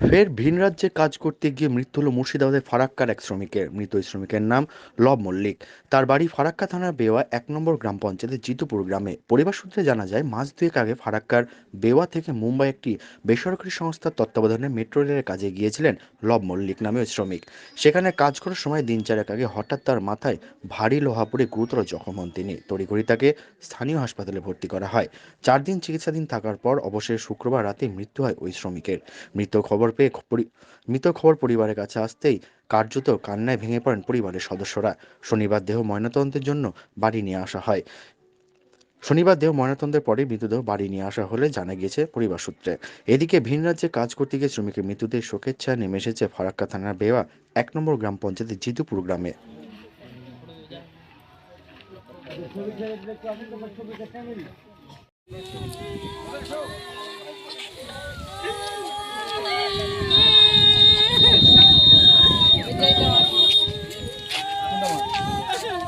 ফের ভিন রাজ্যে কাজ করতে গিয়ে মৃত্যু হলো মুর্শিদাবাদের ফারাক্কার এক শ্রমিকের। মৃত শ্রমিকের নাম লব মল্লিক। তার বাড়ি ফারাক্কা থানার বেওয়া এক নম্বর গ্রাম পঞ্চায়েতের জিতুপুর গ্রামে। পরিবার সূত্রে জানা যায়, মাস দুয়েক আগে ফারাক্কার বেওয়া থেকে মুম্বাই একটি বেসরকারি সংস্থার তত্ত্বাবধানে মেট্রো রেলের কাজে গিয়েছিলেন লব মল্লিক নামে ওই শ্রমিক। সেখানে কাজ করার সময় দিন চারেক আগে হঠাৎ তার মাথায় ভারী লোহা পড়ে গুরুতর জখম হন তিনি। তড়িঘড়ি তাকে স্থানীয় হাসপাতালে ভর্তি করা হয়। চার দিন চিকিৎসাধীন থাকার পর অবশেষে শুক্রবার রাতে মৃত্যু হয় ওই শ্রমিকের। মৃত খবর পেয়ে পরি- মৃত খবর পরিবারের কাছে আসতেই কার্যত কান্নায় ভেঙে পড়েন পরিবারের সদস্যরা। শনিবার দেহ ময়নাতদন্তের জন্য বাড়ি নিয়ে আসা হয়। শনিবার দেহ ময়নাতদন্তের পরে মৃতদেহ বাড়ি নিয়ে আসা হলে জানা গিয়েছে পরিবার সূত্রে। এদিকে ভিন রাজ্যে কাজ করতে গিয়ে শ্রমিকের মৃত্যুতে শোকের ছায়া নেমে এসেছে ফারাক্কা থানার বেওয়া এক নম্বর গ্রাম পঞ্চায়েতের জিতুপুর গ্রামে।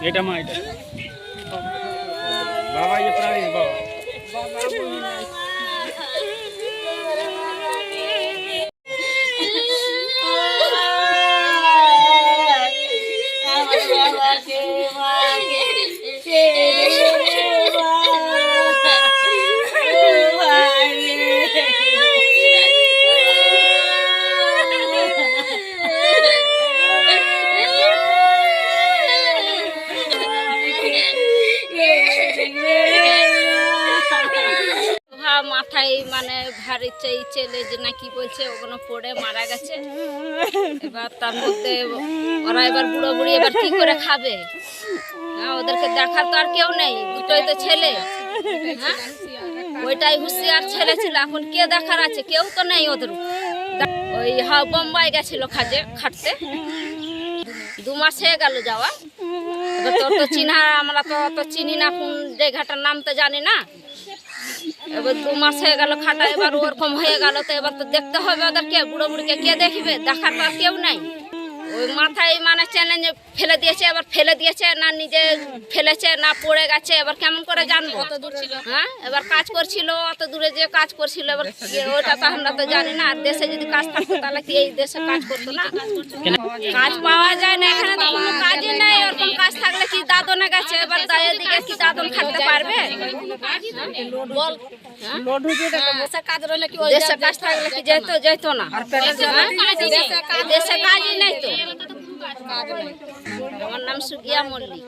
ఏటమ్మా బాబాయ్ చెప్పరా బాబా. মাথায় মানে ভারী চেয়ে ছেলে যে নাকি বলছে, ওগুলো পড়ে মারা গেছে। এবার তার মধ্যে ওরা এবার বুড়ো বুড়ি এবার কি করে খাবে? হ্যাঁ ওদেরকে দেখার তো আর কেউ নেই, দুটোই তো ছেলে। হ্যাঁ ওইটাই হুঁশিয়ার ছেলে ছিল, এখন কে দেখার আছে? কেউ তো নেই ওদের। ওই হা বোম্বাই গেছিল খাজে খাটতে। দু মাস হয়ে গেল যাওয়া। তোর তো চিনা আমরা তো অত চিনি না, কোন জায়গাটার নাম তো জানি না। এবার দু মাস হয়ে গেল খাটা এবার ওরকম হয়ে গেল তো এবার তো দেখতে হবে ওদেরকে বুড়ো বুড়িকে কে দেখবে? দেখার পর কেউ নাই। ওই মাথায় মানে চ্যালেঞ্জ ফেলে দিয়েছে এবার ফেলে দিয়েছে না নিজে ফেলেছে না পড়ে গেছে এবার কেমন করে জানব? হ্যাঁ এবার কাজ করছিল অত দূরে যে কাজ করছিল এবার ওটা তো আমরা তো জানি না আর দেশে যদি কাজ থাকতো তাহলে কি এই দেশে কাজ করতো না? কাজ পাওয়া যায় না এখানে তো কোনো কাজই নেই ওরকম কাজ থাকলে কি দাদনে গেছে এবার দা- এদিকে কি দাদন খাটতে পারবে? বল। দেশে কাজ রইলে কি দেশে কাজ থাকলে কি যেত যেত না? হ্যাঁ? দেশে কাজই নেই তো? আমার নাম সুগিয়া মল্লিক।